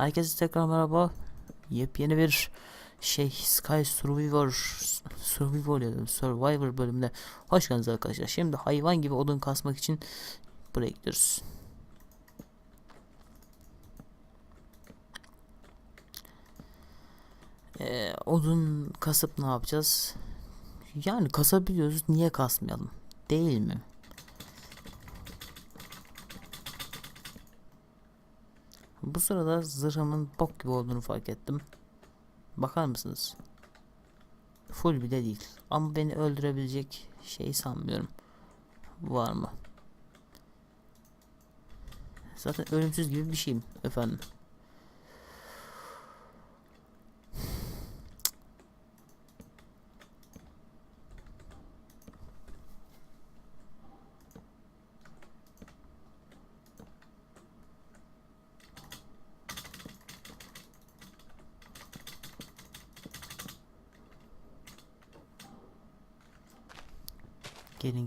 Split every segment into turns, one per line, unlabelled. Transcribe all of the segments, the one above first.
Herkese tekrar merhaba. Yepyeni bir şey Sky Survivor Survivor da Survivor bölümüne hoş geldiniz arkadaşlar. Şimdi hayvan gibi odun kasmak için buraya gidiyoruz. Ee, odun kasıp ne yapacağız? Yani kasabiliyoruz. Niye kasmayalım? Değil mi? Bu sırada zırhımın bok gibi olduğunu fark ettim. Bakar mısınız? Full bile değil. Ama beni öldürebilecek şey sanmıyorum. Var mı? Zaten ölümsüz gibi bir şeyim efendim.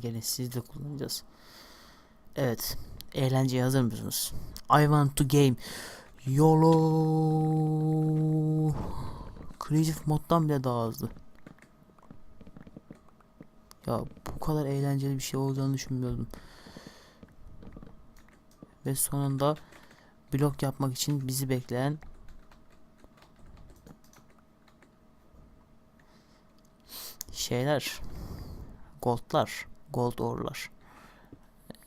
Gelin siz de kullanacağız. Evet. Eğlenceye hazır mısınız? I want to game. YOLO. Creative moddan bile daha hızlı. Ya bu kadar eğlenceli bir şey olacağını düşünmüyordum. Ve sonunda blok yapmak için bizi bekleyen şeyler goldlar, gold orlar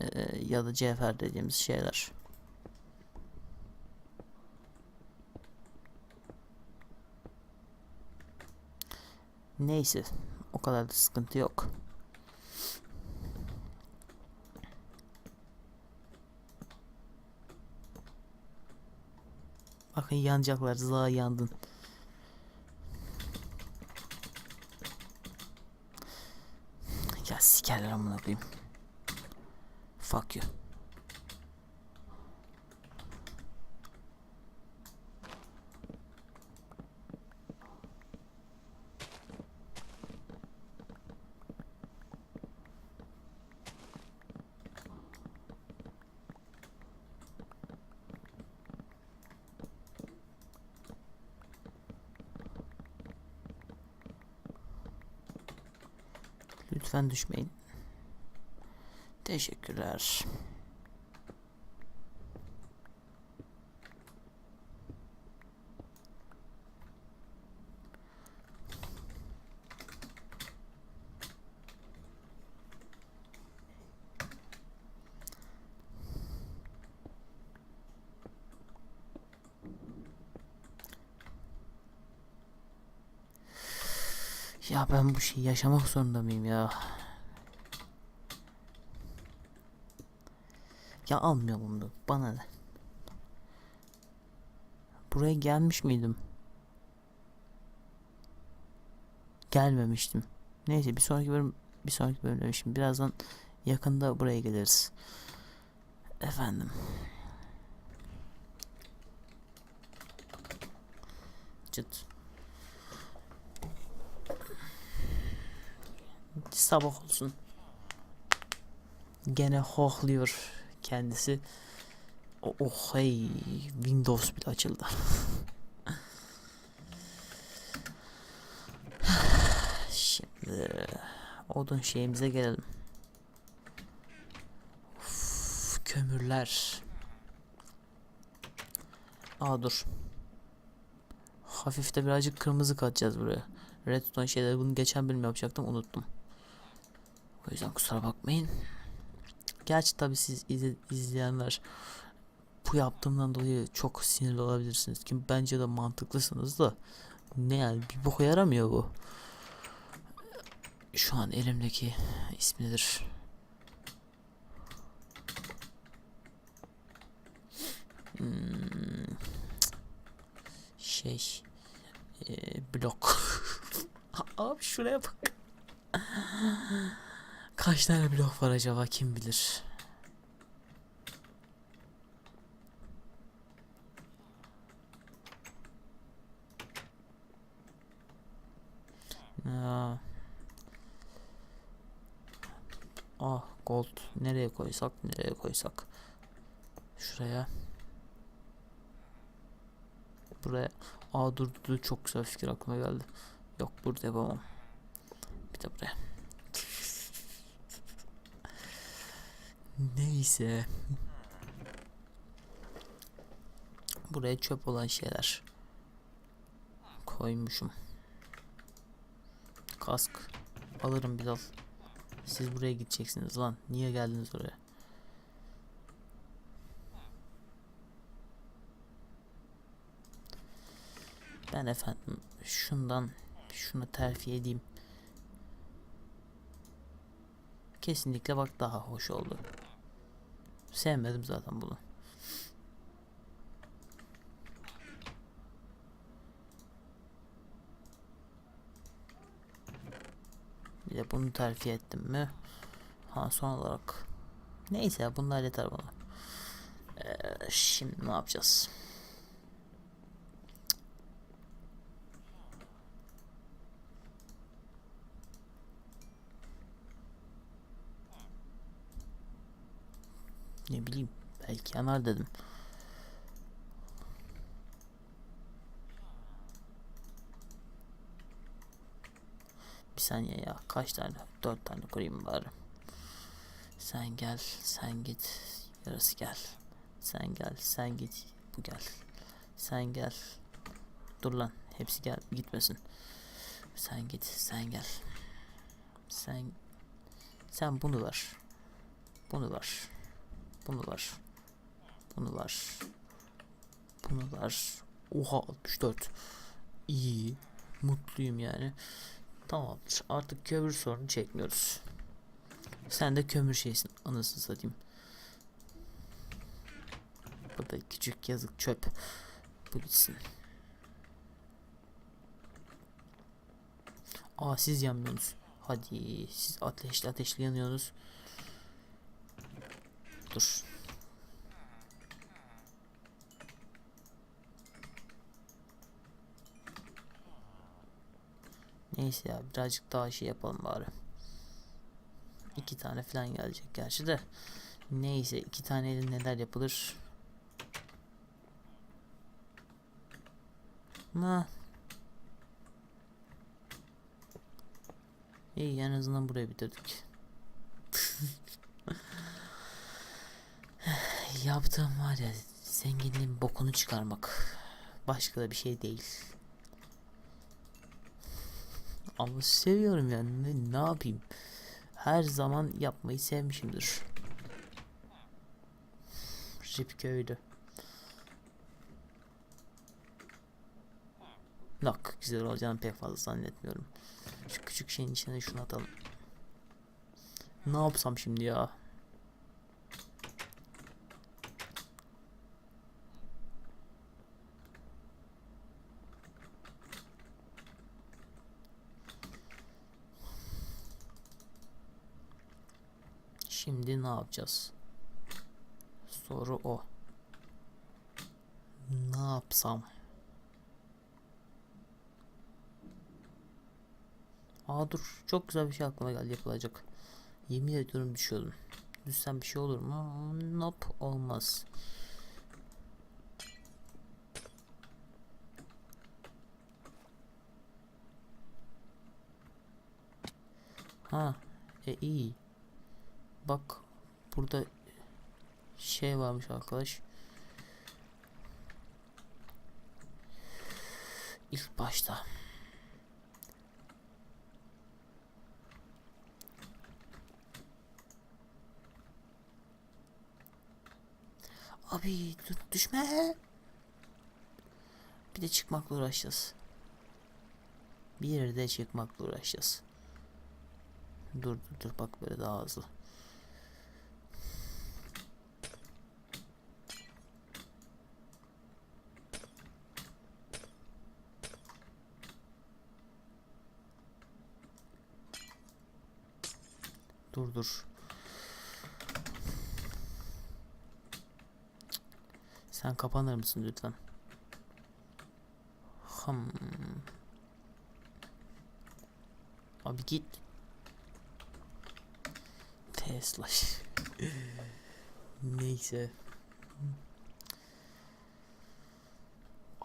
Ee, ya da cevher dediğimiz şeyler. Neyse, o kadar da sıkıntı yok. Bakın yanacaklar, za yandın. Ya sikerler amına koyayım. Fuck you. Lütfen düşmeyin. Teşekkürler. Ya ben bu şeyi yaşamak zorunda mıyım ya? Ya almayalım da bana ne? Buraya gelmiş miydim? Gelmemiştim. Neyse bir sonraki bölüm bir sonraki bölüm demişim. Birazdan yakında buraya geliriz. Efendim. Çıt. Sabah olsun. Gene hohluyor kendisi. Oh, oh hey Windows bile açıldı. Şimdi odun şeyimize gelelim. Uf, kömürler. Aa dur. Hafif de birazcık kırmızı katacağız buraya. Redstone şeyleri bunu geçen bölüm yapacaktım unuttum. O yüzden kusura bakmayın. Gerçi tabi siz izle- izleyenler bu yaptığımdan dolayı çok sinirli olabilirsiniz. Ki bence de mantıklısınız da. Ne yani bir boka yaramıyor bu. Şu an elimdeki ismi nedir? Hmm, şey eee, blok. Abi şuraya bak. Kaç tane blok var acaba kim bilir. Ya. Ah gold nereye koysak nereye koysak. Şuraya. buraya. Aa dur dur çok güzel fikir aklıma geldi. Yok burada yapamam. Bir de buraya. Neyse. Buraya çöp olan şeyler koymuşum. Kask alırım bir dal. Siz buraya gideceksiniz lan. Niye geldiniz oraya? Ben efendim şundan şunu terfi edeyim. Kesinlikle bak daha hoş oldu. Sevmedim zaten bunu. Bir de bunu terfi ettim mi? Ha son olarak. Neyse bunlar yeter bana. Ee, şimdi ne yapacağız? Ne bileyim belki yanar dedim. Bir saniye ya kaç tane? Dört tane koyayım bari. Sen gel, sen git. Yarısı gel. Sen gel, sen git. Bu gel. Sen gel. Dur lan. Hepsi gel. Gitmesin. Sen git, sen gel. Sen sen bunu ver. Bunu ver. Bunu ver. Bunu ver. Bunu ver. Oha 64. İyi. Mutluyum yani. Tamamdır. Artık kömür sorunu çekmiyoruz. Sen de kömür şeysin. Anasını satayım. Bu da küçük yazık çöp. Bu gitsin. Aa siz yanmıyorsunuz. Hadi siz ateşli ateşli yanıyorsunuz. Dur. Neyse ya birazcık daha şey yapalım bari. İki tane falan gelecek gerçi de. Neyse iki taneyle neler yapılır. Ma. İyi en azından burayı bitirdik. Yaptığım var ya zenginliğin bokunu çıkarmak. Başka da bir şey değil. Ama seviyorum yani ne, ne yapayım. Her zaman yapmayı sevmişimdir. Rip köydü. Yok güzel olacağını pek fazla zannetmiyorum. Şu küçük şeyin içine şunu atalım. Ne yapsam şimdi ya? Şimdi ne yapacağız? Soru o. Ne yapsam? Aa dur çok güzel bir şey aklıma geldi yapılacak. Yemin ediyorum düşüyordum. Düşsem bir şey olur mu? Nope olmaz. Ha, e iyi. Bak burada şey varmış arkadaş. İlk başta. Abi dur, düşme. Bir de çıkmakla uğraşacağız. Bir de çıkmakla uğraşacağız. Dur dur dur bak böyle daha hızlı. Dur dur. Sen kapanır mısın lütfen? Hmm. Abi git. Tesla. Neyse.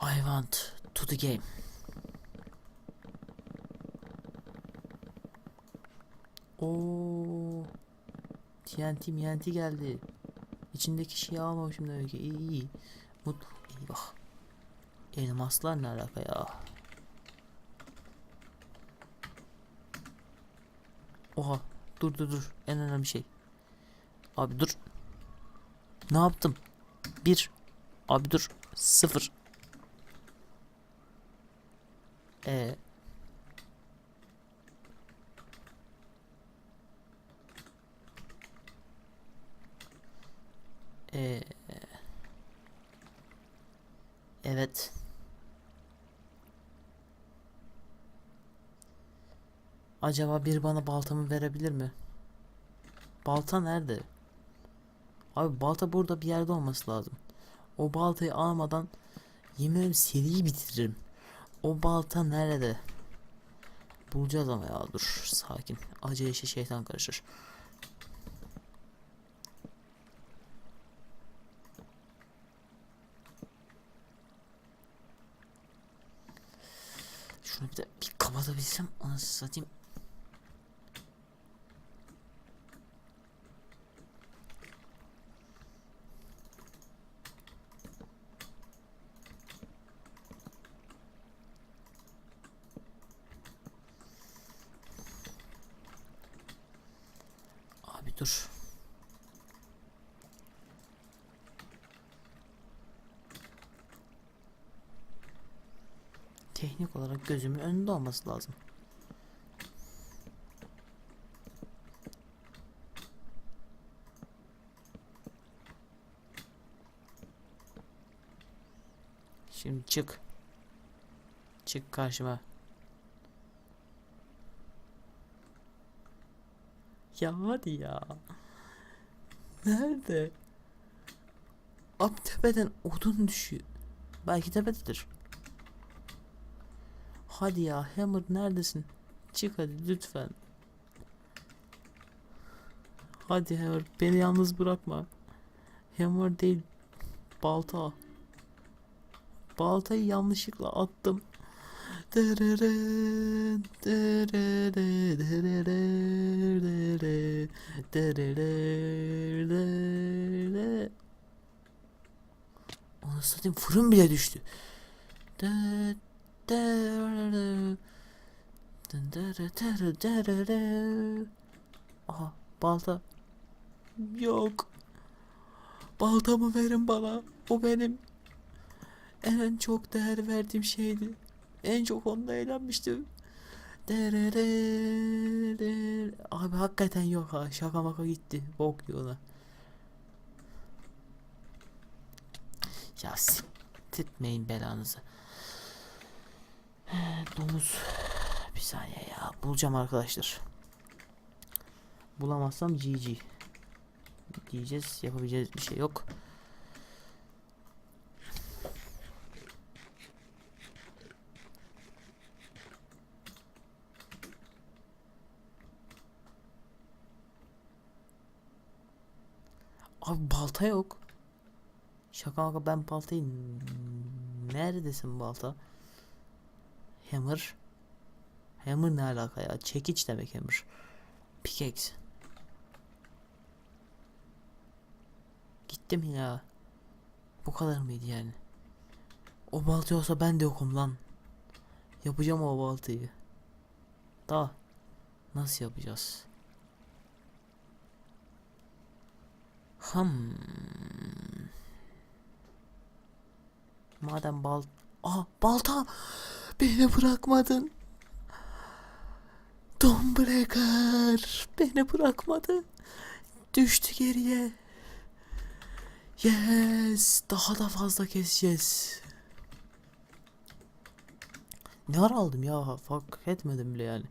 I want to the game. Oo. TNT MNT geldi. İçindeki şeyi almamışım demek ki. İyi iyi. Mut Eyvah. Elmaslar ne alaka ya? Oha. Dur dur dur. En önemli şey. Abi dur. Ne yaptım? Bir. Abi dur. Sıfır. E. E. Evet. Acaba bir bana baltamı verebilir mi? Balta nerede? Abi balta burada bir yerde olması lazım. O baltayı almadan yemin ederim seriyi bitiririm. O balta nerede? Bulacağız ama ya dur sakin. Acele işe şeytan karışır. Şunu bir de bir kapatabilsem anasını satayım. Abi dur. Teknik olarak gözümün önünde olması lazım. Şimdi çık. Çık karşıma. Ya hadi ya. Nerede? Abi tepeden odun düşüyor. Belki tepededir. Hadi ya Hammer neredesin? Çık hadi lütfen. Hadi Hammer beni yalnız bırakma. Hammer değil balta. Baltayı yanlışlıkla attım. Onu satayım fırın bile düştü. Aha balta. Yok. Baltamı verin bana. O benim en çok değer verdiğim şeydi. En çok onunla eğlenmiştim. Abi hakikaten yok ha. Şaka maka gitti. Bok yola. Ya siktirtmeyin belanızı. Domuz. Bir saniye ya. Bulacağım arkadaşlar. Bulamazsam GG. Diyeceğiz. Yapabileceğiz bir şey yok. Abi balta yok. Şaka maka ben baltayı neredesin balta? Hammer. Hammer ne alaka ya? Çekiç demek hammer. Pickaxe. Gittim ya. Bu kadar mıydı yani? O balta olsa ben de yokum lan. Yapacağım o baltayı. Da nasıl yapacağız? Hmm. Madem bal... Aa balta! Beni bırakmadın. Dawnbreaker beni bırakmadı. Düştü geriye. Yes. Daha da fazla keseceğiz. Ne ara aldım ya? Fark etmedim bile yani.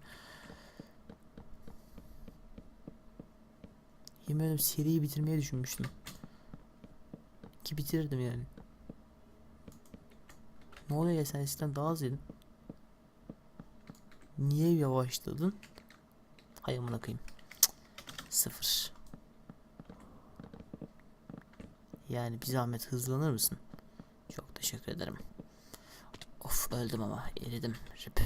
Yemin ederim seriyi bitirmeyi düşünmüştüm. Ki bitirdim yani. Ne oluyor ya sen eskiden daha az yedin. Niye yavaşladın? Hay amına koyayım. Sıfır. Yani bir zahmet hızlanır mısın? Çok teşekkür ederim. Uf öldüm ama eridim. Rip.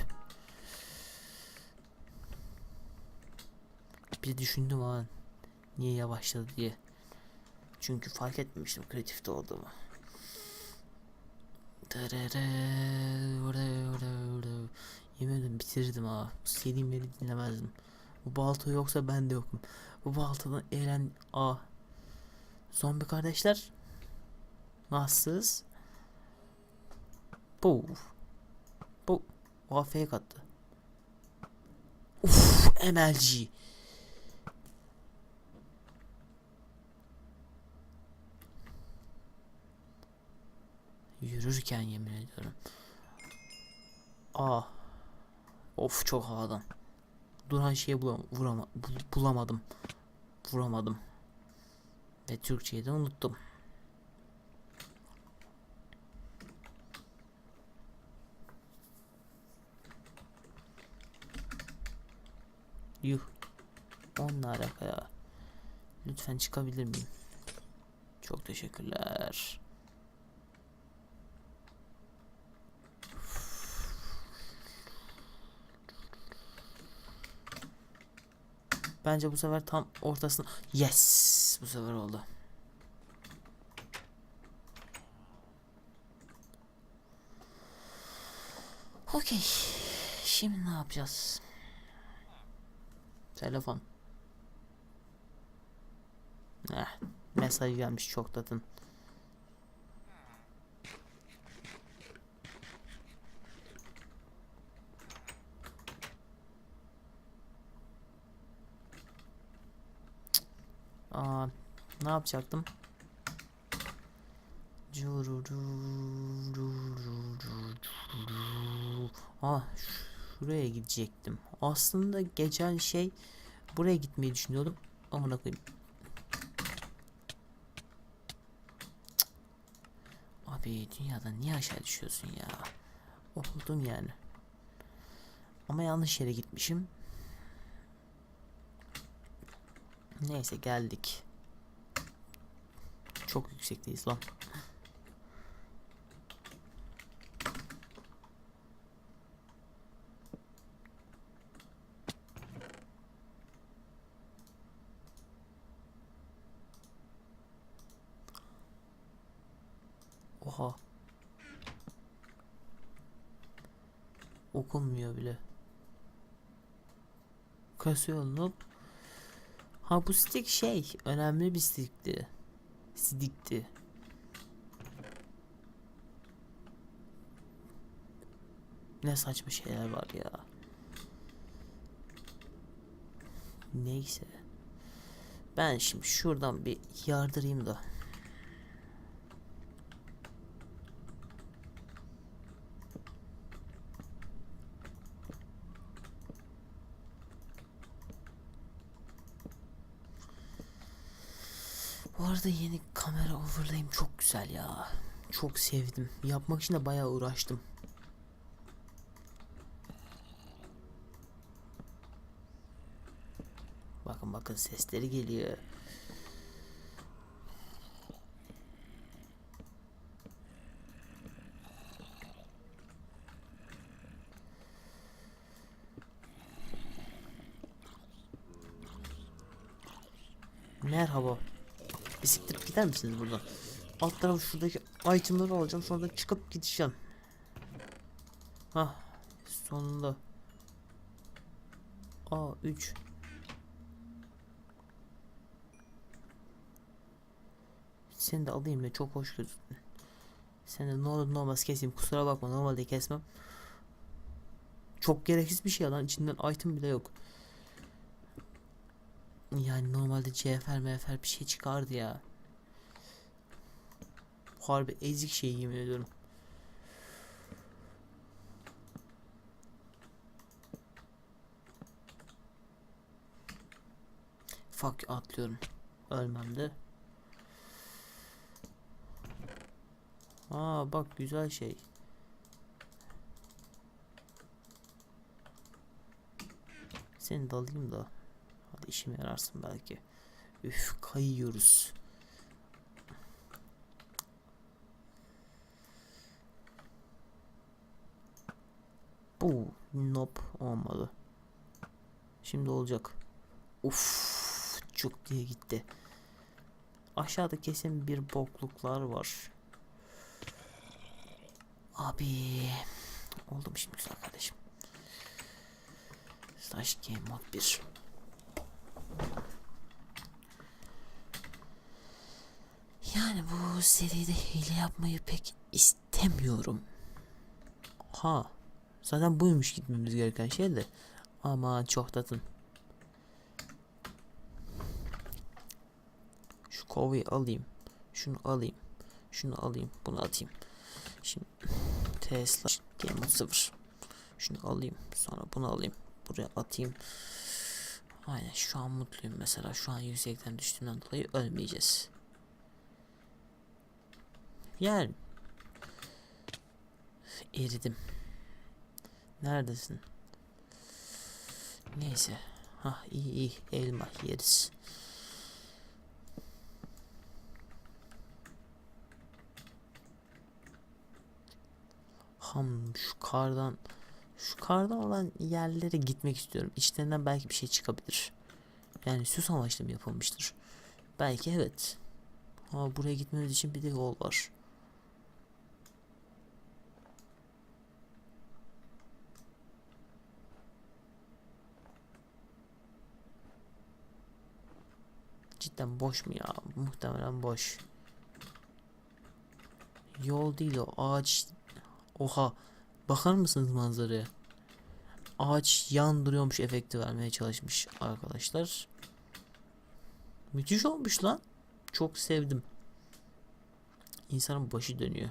Bir düşündüm ha niye yavaşladı diye. Çünkü fark etmemiştim kreatifte olduğumu. Yemin ederim bitirdim ha. Bu seriyi dinlemezdim. Bu balta yoksa ben de yokum. Bu baltadan eğlen... Aa. Zombi kardeşler. Nasılsınız? Bu. Bu. O fake attı. Uf, MLG. Yürürken yemin ediyorum. Aa. Of çok havadan. Duran şeyi bulam vurama bul- bulamadım. Vuramadım. Ve Türkçeyi de unuttum. Yuh. Onunla alaka ya. Lütfen çıkabilir miyim? Çok teşekkürler. Bence bu sefer tam ortasına. Yes! Bu sefer oldu. Okey. Şimdi ne yapacağız? Telefon. Eh, mesaj gelmiş çoklatın. Aa, ne yapacaktım? Aa, şuraya gidecektim. Aslında geçen şey buraya gitmeyi düşünüyordum. Amına koyayım. Abi dünyadan niye aşağı düşüyorsun ya? Oldum yani. Ama yanlış yere gitmişim. Neyse geldik. Çok yüksekteyiz lan. Oha. Okunmuyor bile. Kasıyor lan. Ha bu stick şey önemli bir stickti. Stickti. Ne saçma şeyler var ya. Neyse. Ben şimdi şuradan bir yardırayım da. Bu arada yeni kamera overlay'im çok güzel ya. Çok sevdim. Yapmak için de bayağı uğraştım. Bakın bakın sesleri geliyor. Merhaba. Bir siktirip gider misiniz buradan? Alt tarafı şuradaki itemları alacağım sonra da çıkıp gideceğim. Hah sonunda. Aa 3 Seni de alayım da çok hoş gözüktün. Sen de ne olur ne olmaz keseyim kusura bakma normalde kesmem. Çok gereksiz bir şey lan içinden item bile yok. Yani normalde CFR MFR bir şey çıkardı ya. Harbi ezik şey yemin ediyorum. Fuck atlıyorum. Ölmem de. Aa bak güzel şey. Seni de alayım da. İşime yararsın belki. Üf kayıyoruz. Bu nope olmadı. Şimdi olacak. Uf, çok diye gitti. Aşağıda kesin bir bokluklar var. Abi oldu mu şimdi güzel kardeşim? Slash game mod 1. Yani bu seride hile yapmayı pek istemiyorum. Ha. Zaten buymuş gitmemiz gereken şey de. Ama çok tatın. Şu kovayı alayım. Şunu alayım. Şunu alayım. Bunu atayım. Şimdi Tesla Game Mode 0. Şunu alayım. Sonra bunu alayım. Buraya atayım. Aynen şu an mutluyum mesela. Şu an yüksekten düştüğümden dolayı ölmeyeceğiz. Yani eridim. Neredesin? Neyse. Ha iyi iyi elma yeriz. Ham şu kardan şu kardan olan yerlere gitmek istiyorum. İçlerinden belki bir şey çıkabilir. Yani süs amaçlı mı yapılmıştır? Belki evet. Ama buraya gitmemiz için bir de yol var. Cidden boş mu ya? Muhtemelen boş. Yol değil o ağaç. Oha. Bakar mısınız manzaraya? Ağaç yandırıyormuş efekti vermeye çalışmış arkadaşlar. Müthiş olmuş lan. Çok sevdim. İnsanın başı dönüyor.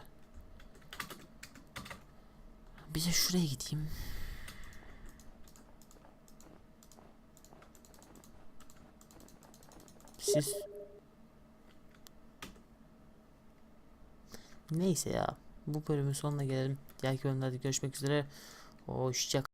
Bir de şuraya gideyim. Siz Neyse ya. Bu bölümün sonuna gelelim. Diğer bölümlerde görüşmek üzere. Hoşça